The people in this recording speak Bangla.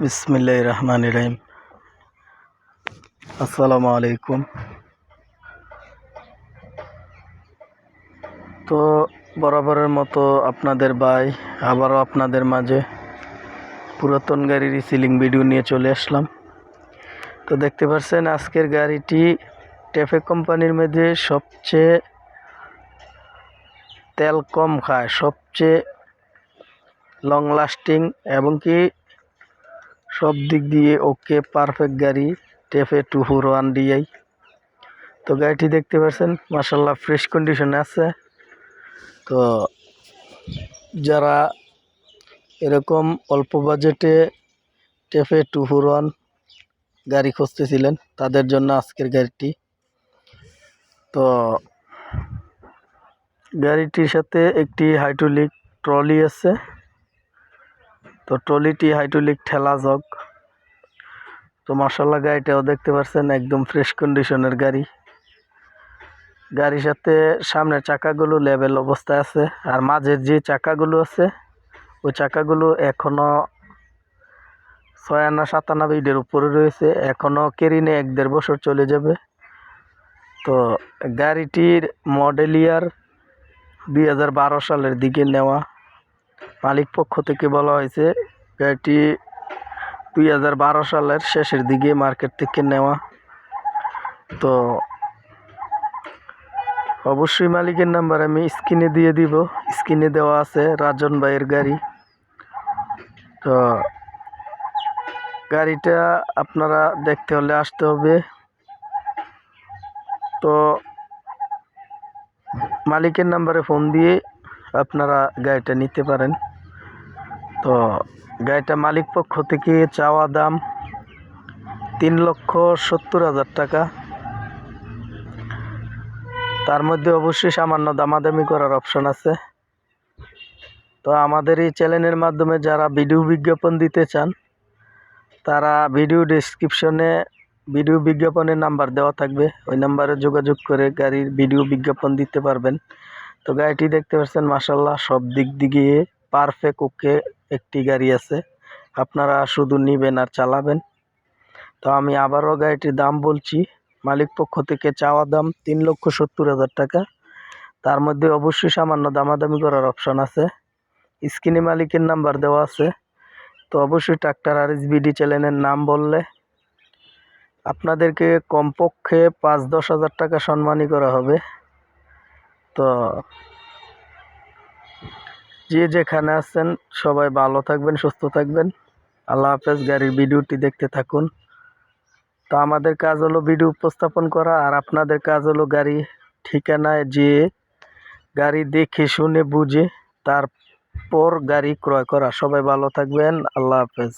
বিসমিল্লাহ রহমান রহিম। আসসালামু আলাইকুম। তো বরাবরের মতো আপনাদের ভাই, আবারও আপনাদের মাঝে পুরাতন গাড়ির সিলিং ভিডিও নিয়ে চলে আসলাম। তো দেখতে পাচ্ছেন, আজকের গাড়িটি টেফে কোম্পানির মধ্যে সবচেয়ে তেল কম খায়, সবচেয়ে লং লাস্টিং এবং কি সব দিক দিয়ে ওকে পারফেক্ট গাড়ি TAFE two four one DI তো গাড়িটি দেখতে পাচ্ছেন মাসাল্লাহ ফ্রেশ কন্ডিশনে আছে। তো যারা এরকম অল্প বাজেটে টেফে টু ফোর ওয়ান গাড়ি খুঁজতেছিলেন, তাদের জন্য আজকের গাড়িটি। তো গাড়িটির সাথে একটি হাইড্রোলিক ট্রলি আছে। তো ট্রলিটি হাইড্রোলিক ঠেলা জগ তো মার্শাল্লাহ গাড়িটাও দেখতে পাচ্ছেন একদম ফ্রেশ কন্ডিশনের গাড়ি। গাড়ির সাথে সামনের চাকাগুলো লেভেল অবস্থায় আছে, আর মাঝের যে চাকাগুলো আছে, ওই চাকাগুলো এখনও ছয় আনা সাত আনা বিডের উপরে রয়েছে এখনও কেরিনে এক দেড় বছর চলে যাবে। তো গাড়িটির মডেল ইয়ার দুই হাজার বারো সালের দিকে নেওয়া। মালিক পক্ষ থেকে বলা হয়েছে, গাড়িটি দুই হাজার বারো সালের শেষের দিকে মার্কেট থেকে নেওয়া। তো অবশ্যই মালিকের নাম্বার আমি স্ক্রিনে দিয়ে দিব। স্ক্রিনে দেওয়া আছে রাজন ভাইয়ের গাড়ি। তো গাড়িটা আপনারা দেখতে হলে আসতে হবে। তো মালিকের নাম্বারে ফোন দিয়ে আপনারা গাড়িটা নিতে পারেন। তো গাড়িটা মালিক পক্ষ থেকে চাওয়া দাম তিন লক্ষ সত্তর হাজার টাকা। তার মধ্যে অবশ্যই সামান্য দামাদামি করার অপশন আছে। তো আমাদের এই চ্যানেলের মাধ্যমে যারা ভিডিও বিজ্ঞাপন দিতে চান, তারা ভিডিও ডিসক্রিপশনে ভিডিও বিজ্ঞাপনের নাম্বার দেওয়া থাকবে। ওই নাম্বারে যোগাযোগ করে গাড়ির ভিডিও বিজ্ঞাপন দিতে পারবেন। তো গাড়িটি দেখতে পাচ্ছেন মাসাল্লাহ সব দিক দিকে পারফেক্ট ওকে একটি গাড়ি আছে। আপনারা শুধু নিবেন আর চালাবেন। তো আমি আবারও গাড়িটির দাম বলছি, মালিক পক্ষ থেকে চাওয়া দাম তিন লক্ষ সত্তর হাজার টাকা। তার মধ্যে অবশ্যই সামান্য দামাদামি করার অপশন আছে। স্ক্রিনে মালিকের নাম্বার দেওয়া আছে। তো অবশ্যই ট্রাক্টর আর বিডি চ্যানেলের নাম বললে আপনাদেরকে কমপক্ষে পাঁচ দশ হাজার টাকা সম্মানই করা হবে। তো যে যেখানে আছেন, সবাই ভালো থাকবেন, সুস্থ থাকবেন। আল্লাহ হাফেজ, গাড়ির ভিডিওটি দেখতে থাকুন। তো আমাদের কাজ হলো ভিডিও উপস্থাপন করা, আর আপনাদের কাজ হলো গাড়ি ঠিকানায় যেয়ে গাড়ি দেখে, শুনে, বুঝে, তারপর গাড়ি ক্রয় করা। সবাই ভালো থাকবেন, আল্লাহ হাফেজ।